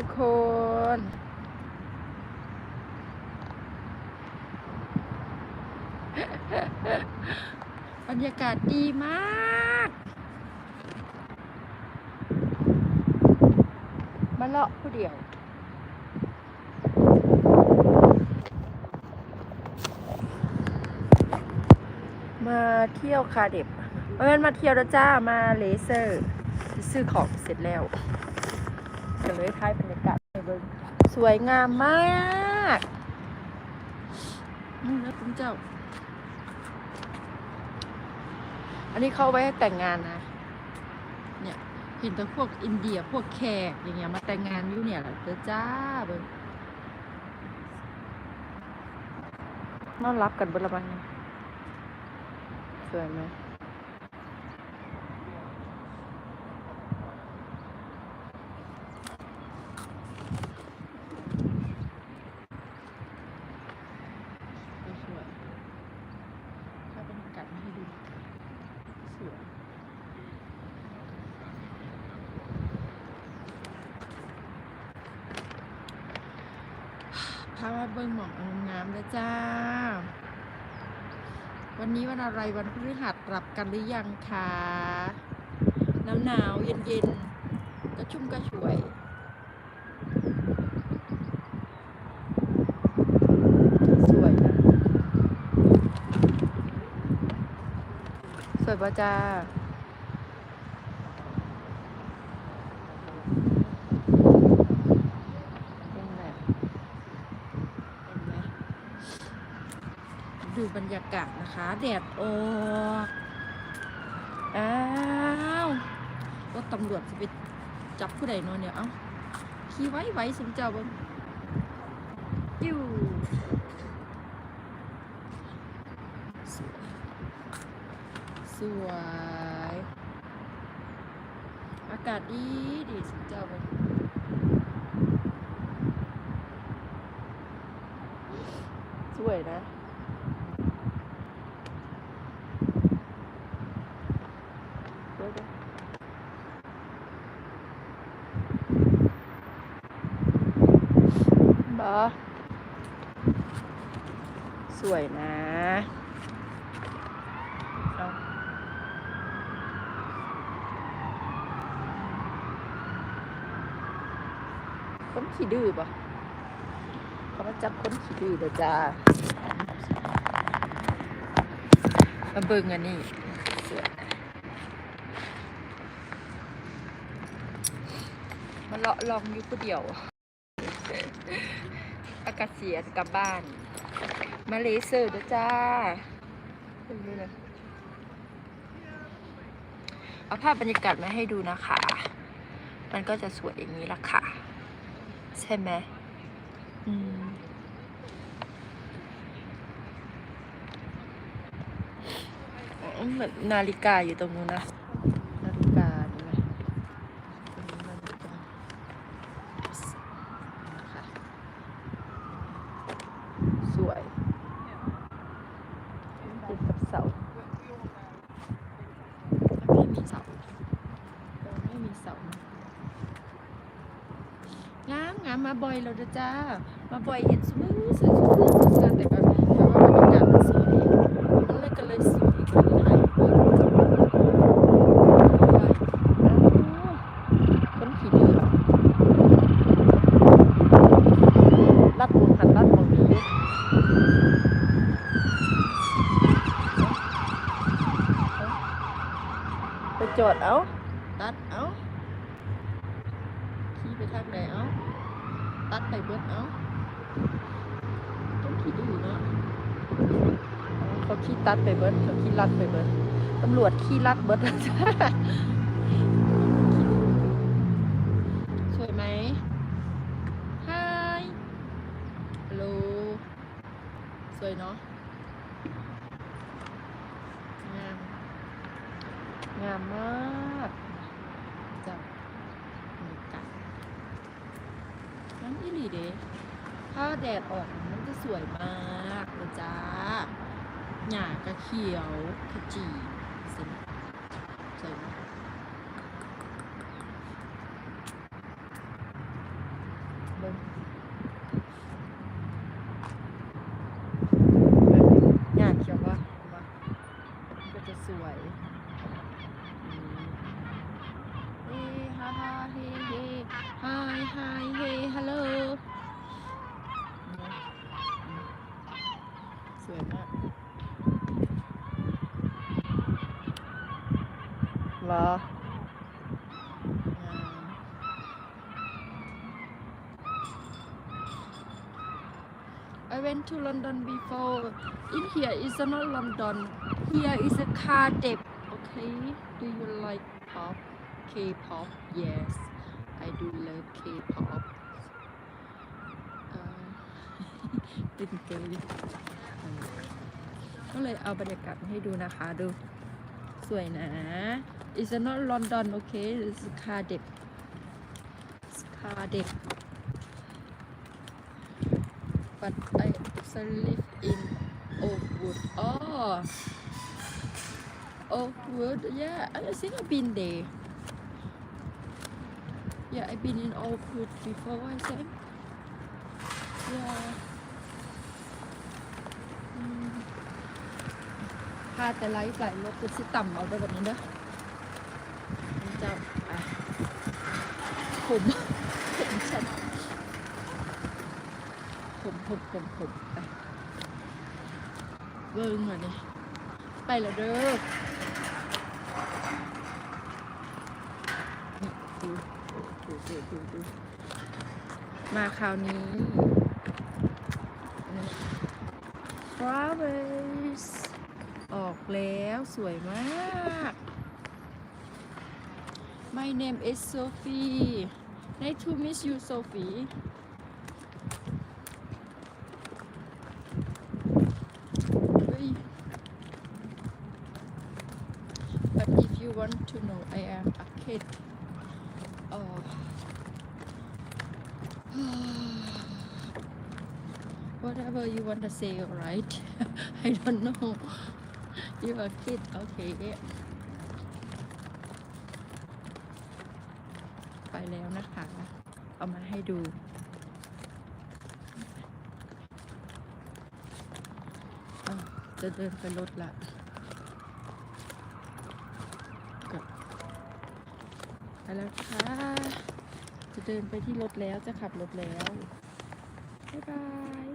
ทุกคน บรรยากาศดีมาก มาเลาะผู้เดียวมาเที่ยวคาเด็บเพราะงั้นมาเที่ยวแล้วจ้า มาเลเซอร์ ซื้อของเสร็จแล้ว ก็เลยถ่ายบรรยากาศให้เบิ่งสวยงามมากนี่นะคุณเจ้า อันนี้เขาเอาไว้ให้แต่งงานนะ เนี่ยเห็นแต่พวกอินเดียพวกแขกอย่างเงี้ยมาแต่งงานอยู่เนี่ยแหละเจ้าจ้าเบิ่งน่ารับกันเบดละบังเนี่ยสวยไหม สวยถ้าเป็นบรรยากาศมาให้ดูสวย พามาเบิ่งหมอกงามๆแล้วจ้า วันนี้วันอะไรวันพฤหัสกลับกันหรือยังคะหนาวหนาวเย็นเย็นกระชุ่มกระชวยสวยนะสวยป่ะจ้า เป็นแบบเห็นไหม ดูบรรยากาศนะคะ แดดออกอ้าวรถตำรวจจะไปจับผู้ใดเนอนเนี่ย เอ้า ขี่ไว้ไว้สมเจ้าเบงอยู่สวย สวย อากาศดีดีสมเจ้าเบงสวยนะ สวยจังบอ สวยนะเอาคนขี้ดื้อปะเขามาจับคนขี้ดื้อเลยจ้ามาเบิ่งอันนี้สวยมาเลาะลองอยู่ผู้เดียว เสียกลับบ้าน มาเลเซอร์ด้วยจ้าเอาภาพบรรยากาศมาให้ดูนะคะ มันก็จะสวยอย่างนี้ละค่ะ ใช่ไหมอืมเหมือนนาฬิกาอยู่ตรงนู้นนะ นาฬิกาดูไหมตรงนู้นนาฬิกานะคะสวยติดกับเสาไม่มี เสาเราไม่มีเสางามงามมาบ่อยแล้วเด้อจ้า มาบ่อยเห็นสมือสวยสวยสวยแต่ก็แต่ว่าบรรยากาศมันสวยมันเลยก็เลยสวยก็เลยถ่ายรูปอ้าวคนขี่เดือลัดบุญหันลัดบางนี้ ไปจอดเอาตัดเอาขี่ไปทางไหนเอาตัดไปเบิดเอาต้องขี่ดูเนาะเขาขี่ตัดไปเบิดเขาขี่ลัดไปเบิดตำรวจขี่ลัดเบิด งามมากจับมืกันนั่นอีหลีเด้ถ้าแดดออกมันจะสวยมากเลยจ้าหยากระเขียวขจีสวยสวยมากลงหยาเขียววะวะก็จะสวย ฮ่าฮ่าเฮเฮไฮไฮเฮฮัลโหลสวยมากเหรอ I went to London before in here is not London here is a car depot okay do you like pop K-pop? Yes. I do love K-pop. เอ่อเป็นเกย์ก็เลยเอาบรรยากาศมาให้ดูนะคะดู สวยนะ It's not London okay It's Cardiff It's Cardiff but I live in Oakwood oh Oakwood yeah I think I've been there yeah I've been in Oakwood before I think yeah อืมพาแต่ไลฟ์ไหลรถคือสิต่ำเอาไปแบบนี้เด้อเจ้าอะผมผมฉันผมผมผมผมไปเบิ้งมาเนี่ยไปแล้วเด้อนี่ดู ดูดูดูมาคราวนี้ flowers ออกแล้วสวยมาก My name is Sophie Nice to meet you Sophie But if you want to know I am a kid whatever you want to say alright I don't know you are a kid okay ไปแล้วนะคะ เอามาให้ดูจะเดินไปรถละกลับไป แล้วค่ะ จะเดินไปที่รถแล้วจะขับรถแล้ว บ๊ายบาย